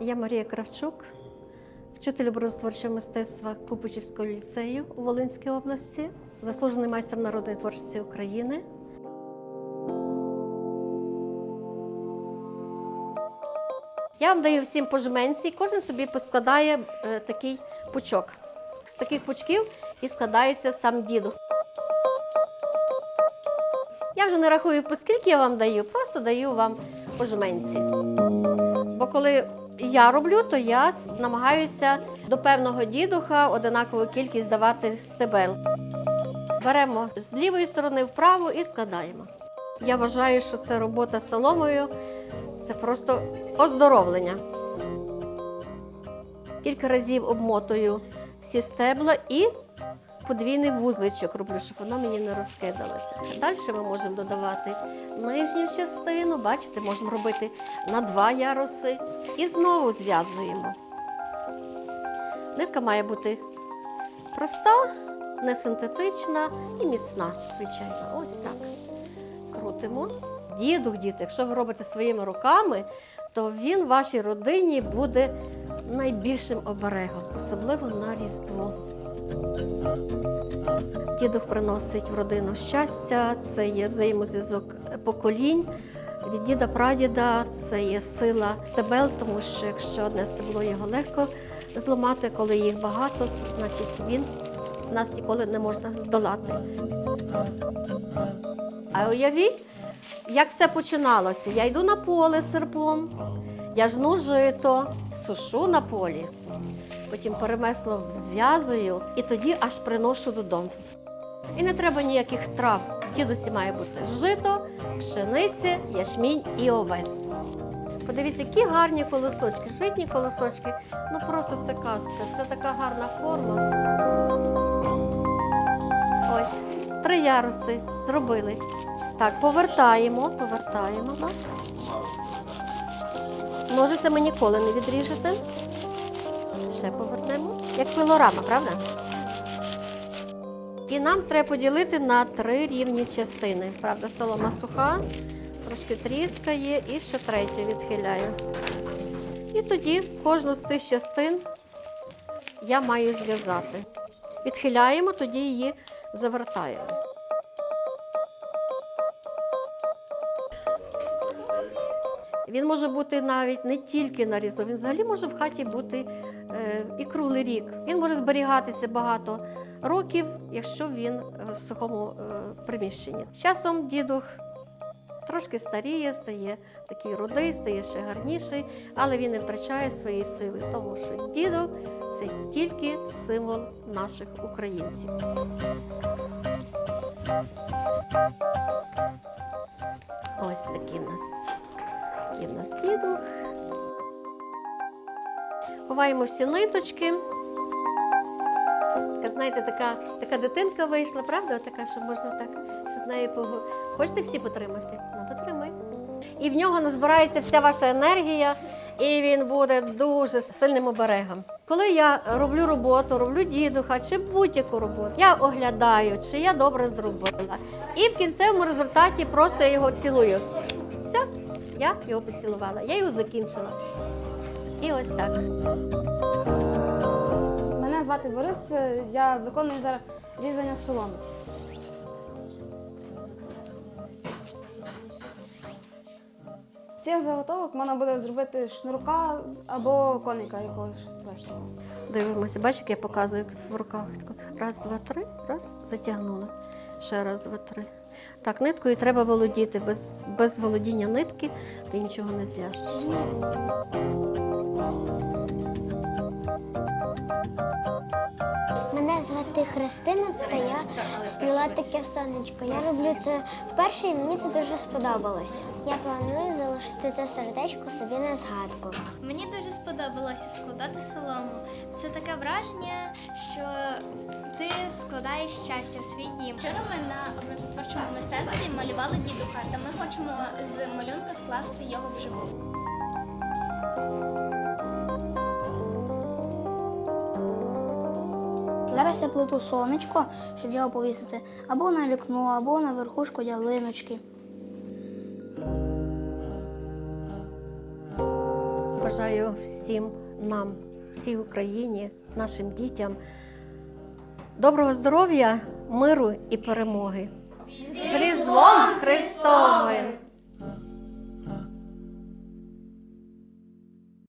Я Марія Кравчук, вчитель образотворчого мистецтва Купичівського ліцею у Волинській області, заслужений майстер народної творчості України. Я вам даю всім по жменці, і кожен собі поскладає е, такий пучок. З таких пучків і складається сам діду. Я вже не рахую, по скільки я вам даю, просто даю вам по жменці. Бо коли я роблю, то я намагаюся до певного дідуха одинакову кількість давати стебел. Беремо з лівої сторони вправо і складаємо. Я вважаю, що це робота соломою, це просто оздоровлення. Кілька разів обмотую всі стебла і подвійний вузличок роблю, щоб воно мені не розкидалося. Далі ми можемо додавати нижню частину, бачите, можемо робити на два яруси і знову зв'язуємо. Нитка має бути проста, не синтетична і міцна, звичайно. Ось так. Крутимо. Дідух, діти, якщо ви робите своїми руками, то він вашій родині буде найбільшим оберегом, особливо на Різдво. Дідух приносить в родину щастя, це є взаємозв'язок поколінь. Від діда прадіда це є сила стебел, тому що якщо одне стебло його легко зламати, коли їх багато, значить він нас ніколи не можна здолати. А уявіть, як все починалося. Я йду на поле серпом, я жну жито, сушу на полі, потім перемесло зв'язую і тоді аж приношу додому. І не треба ніяких трав. В дідусі має бути жито, пшениця, ячмінь і овес. Подивіться, які гарні колосочки, житні колосочки. Ну просто це казка, це така гарна форма. Ось, три яруси зробили. Так, повертаємо, повертаємо. Так. Ножиця ми ніколи не відріжете. Ще повернемо. Як пилорама, правда? І нам треба поділити на три рівні частини. Правда, солома суха, трошки тріскає і ще третю відхиляю. І тоді кожну з цих частин я маю зв'язати. Відхиляємо, тоді її завертаємо. Він може бути навіть не тільки на різдво, він взагалі може в хаті бути е, і круглий рік. Він може зберігатися багато років, якщо він е, в сухому е, приміщенні. З часом дідух трошки старіє, стає такий рудий, стає ще гарніший, але він не втрачає своєї сили, тому що дідух це тільки символ наших українців. Ось такий нас є в нас. Ховаємо всі ниточки. Знаєте, така, така дитинка вийшла, правда? Така, що можна так з нею пого... Хочете всі потримати? Ну, потримай. І в нього назбирається вся ваша енергія, і він буде дуже сильним оберегом. Коли я роблю роботу, роблю дідуха чи будь-яку роботу, я оглядаю, чи я добре зробила. І в кінцевому результаті просто я його цілую. Все, я його поцілувала, я його закінчила. І ось так. Мене звати Борис, е, я виконую зараз різання соломи. З цих заготовок можна буде зробити шнурка або коника якогось сплести. Дивимося, бачиш, як я показую в руках. Раз, два, три, раз, затягнула. Ще раз, два, три. Так, ниткою треба володіти. Без, без володіння нитки ти нічого не зв'яжеш. Мене звати Христина, та я спліла таке сонечко. Я роблю це вперше і мені це дуже сподобалось. Я планую залишити це сердечко собі на згадку. Мені дуже сподобалося складати солому. Це таке враження, що ти складаєш щастя в свій дім. Вчора ми на образотворчому мистецтві малювали дідуха, та ми хочемо з малюнка скласти його вживу. Зараз я плету сонечко, щоб його повісити або на вікно, або на верхушку ялиночки. Бажаю всім нам, всій Україні, нашим дітям Доброго здоров'я, миру і перемоги! З Різдвом Христовим!